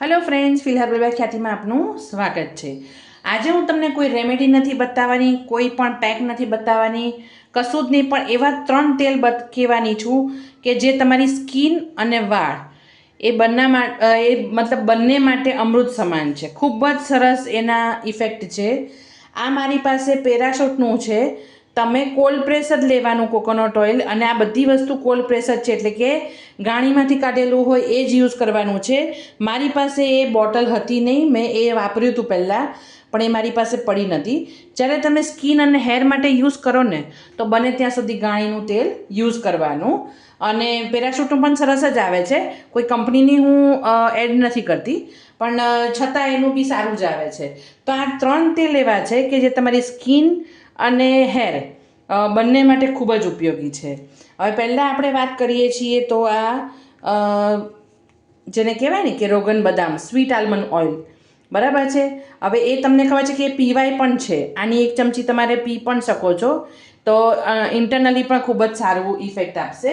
Hello friends ફિલહાલ ખ્યાતિમાં આપનું સ્વાગત છે. આજે હું તમને કોઈ રેમેડી નથી બતાવવાની, કોઈ પણ પેક નથી બતાવવાની કશું જ નહીં પણ એવા ત્રણ તેલ બત, કહેવાની છું કે જે તમારી સ્કિન અને વાળ, એ બંને એ મતલબ બંને માટે અમૃત સમાન છે. ખૂબ જ સરસ એના ઇફેક્ટ છે. આ મારી પાસે પેરાશૂટનું છે. તમે કોલ્ડ પ્રેસ જ લેવાનું કોકોનટ ઓઇલ અને આ બધી વસ્તુ કોલ્ડ પ્રેસ જ છે, એટલે કે ગાણીમાંથી કાઢેલું હોય એ જ યુઝ કરવાનું છે. મારી પાસે એ બોટલ હતી નહીં, મેં એ વાપર્યું હતું પહેલાં, પણ એ મારી પાસે પડી નથી. જ્યારે તમે સ્કિન અને હેર માટે યુઝ કરો ને, તો બને ત્યાં સુધી ગાણીનું તેલ યુઝ કરવાનું. અને પેરાશૂટનું પણ સરસ જ આવે છે. કોઈ કંપનીની હું એડ નથી કરતી, પણ છતાં એનું બી સારું જ આવે છે. તો આ ત્રણ તેલ એવા છે કે જે તમારી સ્કિન અને હેર બંને માટે ખૂબ જ ઉપયોગી છે. હવે પહેલાં આપણે વાત કરીએ છીએ તો આ જેને કહેવાય ને કે રોગન બદામ, સ્વીટ આલમંડ ઓઇલ. બરાબર છે? હવે એ તમને ખબર છે કે પીવાય પણ છે. આની એક ચમચી તમારે પી પણ શકો છો. તો ઇન્ટરનલી પણ ખૂબ જ સારું ઇફેક્ટ આપશે.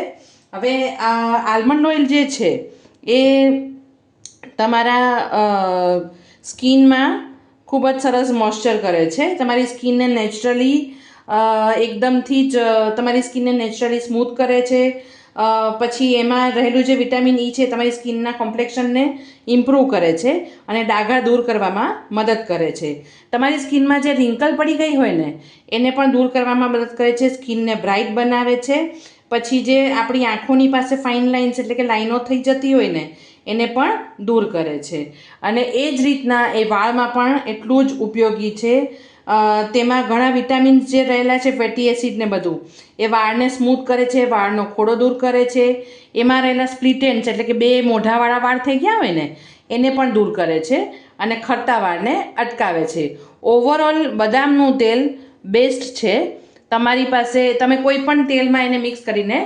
હવે આ આલમંડ ઓઇલ જે છે, એ તમારા સ્કિનમાં ખૂબ જ સરસ મોઇશ્ચર કરે છે. તમારી સ્કિનને નેચરલી એકદમથી જ તમારી સ્કિનને નેચરલી સ્મૂથ કરે છે. પછી એમાં રહેલું જે વિટામિન ઈ છે, તમારી સ્કિનના કોમ્પ્લેક્શનને ઇમ્પ્રૂવ કરે છે અને ડાઘા દૂર કરવામાં મદદ કરે છે. તમારી સ્કિનમાં જે રિંકલ પડી ગઈ હોય ને, એને પણ દૂર કરવામાં મદદ કરે છે. સ્કિનને બ્રાઇટ બનાવે છે. પછી જે આપણી આંખોની પાસે ફાઇન લાઇન્સ એટલે કે લાઈનો થઈ જતી હોય ને એને પણ દૂર કરે છે. અને એ જ રીતના એ વાળમાં પણ એટલું જ ઉપયોગી છે. તેમાં ઘણા વિટામિન્સ જે રહેલા છે, ફેટી એસિડ ને બધું, એ વાળને સ્મૂથ કરે છે, વાળનો ખોડો દૂર કરે છે. એમાં રહેલા સ્પ્લિટેન્સ એટલે કે બે મોઢાવાળા વાળ થઈ ગયા હોય ને, એને પણ દૂર કરે છે અને ખરતા વાળને અટકાવે છે. ઓવરઓલ બદામનું તેલ બેસ્ટ છે. તમારી પાસે, તમે કોઈ પણ તેલમાં એને મિક્સ કરીને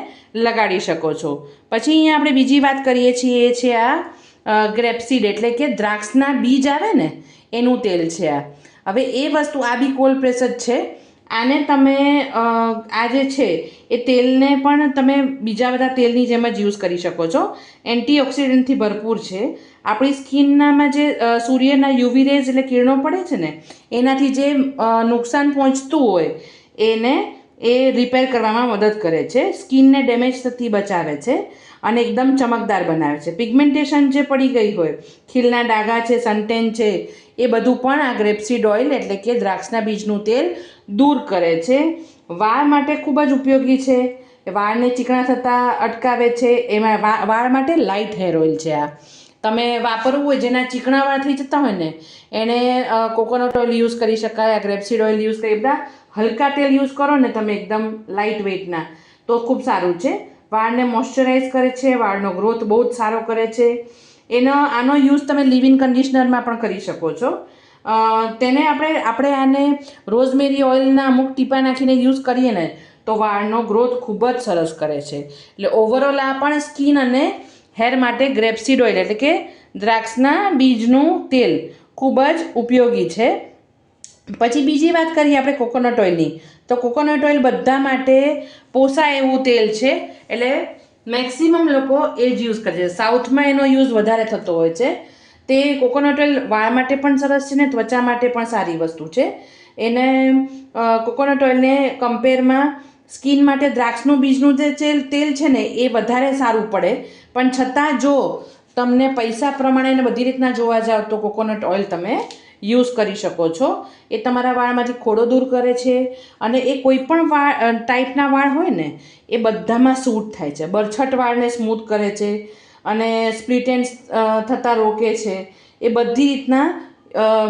લગાડી શકો છો. પછી અહીંયા આપણે બીજી વાત કરીએ છીએ, એ છે આ ગ્રેપસીડ એટલે કે દ્રાક્ષના બીજ આવે ને, એનું તેલ છે આ. હવે એ વસ્તુ આ બી કોલ્ડ પ્રેસ જ છે. આને તમે આ જે છે, એ તેલને પણ તમે બીજા બધા તેલની જેમ જ યુઝ કરી શકો છો. એન્ટીઓક્સિડન્ટથી ભરપૂર છે. આપણી સ્કિનનામાં જે સૂર્યના યુવી રેઝ એટલે કિરણો પડે છે ને, એનાથી જે નુકસાન પહોંચતું હોય એને એ રિપેર કરવામાં મદદ કરે છે. સ્કિનને ડેમેજ થતી બચાવે છે અને એકદમ ચમકદાર બનાવે છે. પિગમેન્ટેશન જે પડી ગઈ હોય, ખીલના ડાઘા છે સનટેન છે, એ બધું પણ આ ગ્રેપસીડ ઓઇલ એટલે કે દ્રાક્ષના બીજનું તેલ દૂર કરે છે. વાળ માટે ખૂબ જ ઉપયોગી છે. વાળને ચીકણા થતાં અટકાવે છે. એમાં વાળ માટે લાઇટ હેર ઓઇલ છે આ. તમે વાપરવું હોય, જેના ચીકણા વાળ થઈ જતા હોય ને, એને કોકોનટ ઓઇલ યુઝ કરી શકાય, આ ગ્રેપસીડ ઓઇલ યુઝ કરી બધા હલકા તેલ યુઝ કરો ને તમે એકદમ લાઇટ વેઇટના તો ખૂબ સારું છે. વાળને મોઇશ્ચરાઇઝ કરે છે, વાળનો ગ્રોથ બહુ જ સારો કરે છે. એનો, આનો યુઝ તમે લિવ ઇન કન્ડિશનરમાં પણ કરી શકો છો. તેને આપણે આપણે આને રોઝમેરી ઓઇલના અમુક ટીપા નાખીને યુઝ કરીએ ને, તો વાળનો ગ્રોથ ખૂબ જ સરસ કરે છે. એટલે ઓવરઓલ આ પણ સ્કિન અને હેર માટે ગ્રેપસીડ ઓઇલ એટલે કે દ્રાક્ષના બીજનું તેલ ખૂબ જ ઉપયોગી છે. પછી બીજી વાત કરીએ આપણે કોકોનટ ઓઇલની તો કોકોનટ ઓઇલ બધા માટે પોસાય એવું તેલ છે, એટલે મેક્સિમમ લોકો એ જ યુઝ કરે છે. સાઉથમાં એનો યુઝ વધારે થતો હોય છે. તે કોકોનટ ઓઇલ વાળ માટે પણ સરસ છે ને ત્વચા માટે પણ સારી વસ્તુ છે. એને કોકોનટ ઓઇલને કમ્પેરમાં સ્કિન માટે દ્રાક્ષનું બીજનું જે તેલ છે ને એ વધારે સારું પડે. પણ છતાં જો તમને પૈસા પ્રમાણે બધી રીતના જોવા જાવ તો કોકોનટ ઓઇલ તમે યુઝ કરી શકો છો. એ તમારા વાળમાંથી ખોડો દૂર કરે છે અને એ કોઈ પણ વાળ ટાઈપના વાળ હોય ને, એ બધામાં સૂટ થાય છે. બરછટ વાળને સ્મૂથ કરે છે અને સ્પ્લિટેન્સ થતાં રોકે છે. એ બધી રીતના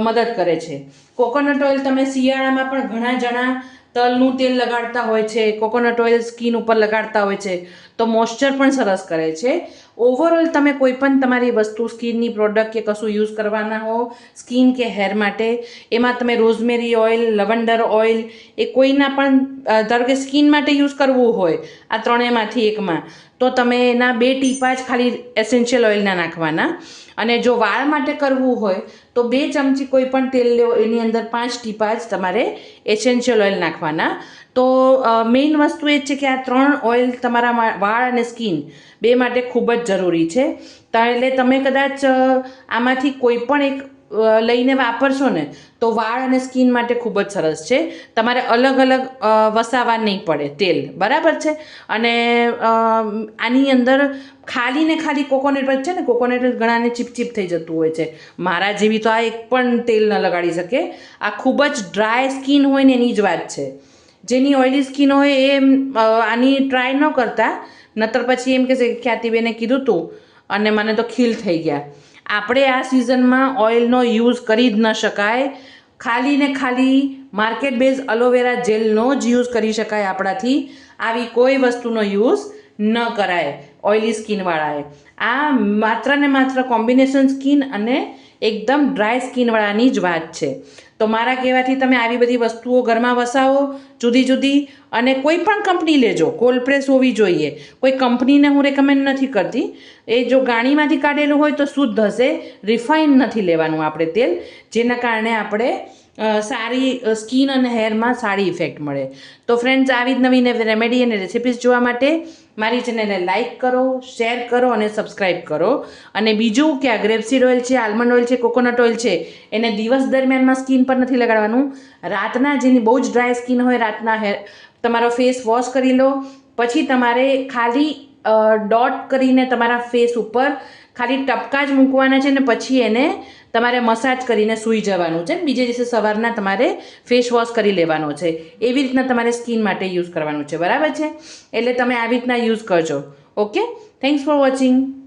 મદદ કરે છે. કોકોનટ ઓઇલ તમે શિયાળામાં પણ ઘણા જણા તલનું તેલ લગાડતા હોય છે, કોકોનટ ઓઇલ સ્કિન ઉપર લગાડતા હોય છે, તો મોઇશ્ચર પણ સરસ કરે છે. ઓવરઓલ તમે કોઈ પણ તમારી વસ્તુ સ્કિનની પ્રોડક્ટ કે કશું યુઝ કરવાના હો, સ્કિન કે હેર માટે, એમાં તમે રોઝમેરી ઓઇલ લવંડર ઓઇલ એ કોઈના પણ ધારો કે સ્કિન માટે યુઝ કરવું હોય, આ ત્રણેયમાંથી એકમાં, તો તમે એના બે ટીપા જ ખાલી એસેન્શિયલ ઓઇલના નાખવાના. અને જો વાળ માટે કરવું હોય, તો બે ચમચી કોઈ પણ તેલ લેવો, એની અંદર પાંચ ટીપા જ તમારે એસેન્શિયલ ઓઇલ નાખવાના. તો મેઇન વસ્તુ એ છે કે આ ત્રણ ઓઇલ તમારા વાળ અને સ્કિન, બે માટે ખૂબ જ જરૂરી છે. એટલે તમે કદાચ આમાંથી કોઈ પણ એક લઈને વાપરશો ને, તો વાળ અને સ્કિન માટે ખૂબ જ સરસ છે. તમારે અલગ અલગ વસાવા નહીં પડે, તેલ. બરાબર છે? અને આની અંદર ખાલી ને ખાલી કોકોનટ ઓઇલ છે ને, કોકોનટ ઘણાને ચીપચીપ થઈ જતું હોય છે. મારા જેવી તો આ એક પણ તેલ ન લગાડી શકે. આ ખૂબ જ ડ્રાય સ્કિન હોય ને એની જ વાત છે. જેની ઓઇલી સ્કિન હોય એ આની ટ્રાય ન કરતા. નતર પછી એમ કહેશે કે ખ્યાતિબેને કીધું તું અને મને તો ખીલ થઈ ગયા. આપણે આ સિઝનમાં ઓઇલનો યુઝ કરી જ ન શકાય. ખાલી ને ખાલી માર્કેટ બેઝ અલોવેરા જેલનો જ યુઝ કરી શકાય આપણાથી. આવી કોઈ વસ્તુનો યુઝ ન કરાય ઓઇલી સ્કિનવાળાએ આ માત્ર ને માત્ર કોમ્બિનેશન સ્કિન અને એકદમ ડ્રાય સ્કિનવાળાની જ વાત છે. તો મારા કહેવાથી તમે આવી બધી વસ્તુઓ ઘરમાં વસાવો, જુદી જુદી, અને કોઈ પણ કંપની લેજો કોલ્ડ પ્રેસ હોવી જોઈએ. કોઈ કંપનીને હું રેકમેન્ડ નથી કરતી. એ જો ગાણીમાંથી કાઢેલું હોય તો શુદ્ધ હશે રિફાઇન નથી લેવાનું આપણે તેલ, જેના કારણે આપણે સારી સ્કિન અને હેરમાં સારી ઇફેક્ટ મળે. તો ફ્રેન્ડ્સ આવી જ નવી રેમેડી અને રેસિપીઝ જોવા માટે મારી ચેનલને લાઇક કરો શેર કરો અને સબસ્ક્રાઈબ કરો. અને બીજું કે આ ગ્રેપસીડ ઓઇલ છે આલમંડ ઓઇલ છે કોકોનટ ઓઇલ છે, એને દિવસ દરમિયાનમાં સ્કિન પર નથી લગાડવાનું. રાતના જેની બહુ જ ડ્રાય સ્કિન હોય, રાતના હેર તમારો ફેસ વોશ કરી લો. પછી તમારે ખાલી ડોટ કરીને તમારા ફેસ ઉપર ખાલી ટપકા જ મૂકવાના છે ને પછી એને તમારે મસાજ કરીને સૂઈ જવાનું છે. બીજે દિવસે સવારના તમારે ફેસ વોશ કરી લેવાનો છે. એવી રીતના તમારે સ્કિન માટે યુઝ કરવાનું છે. બરાબર છે? એટલે તમે આવી રીતના યુઝ કરજો. Okay thanks for watching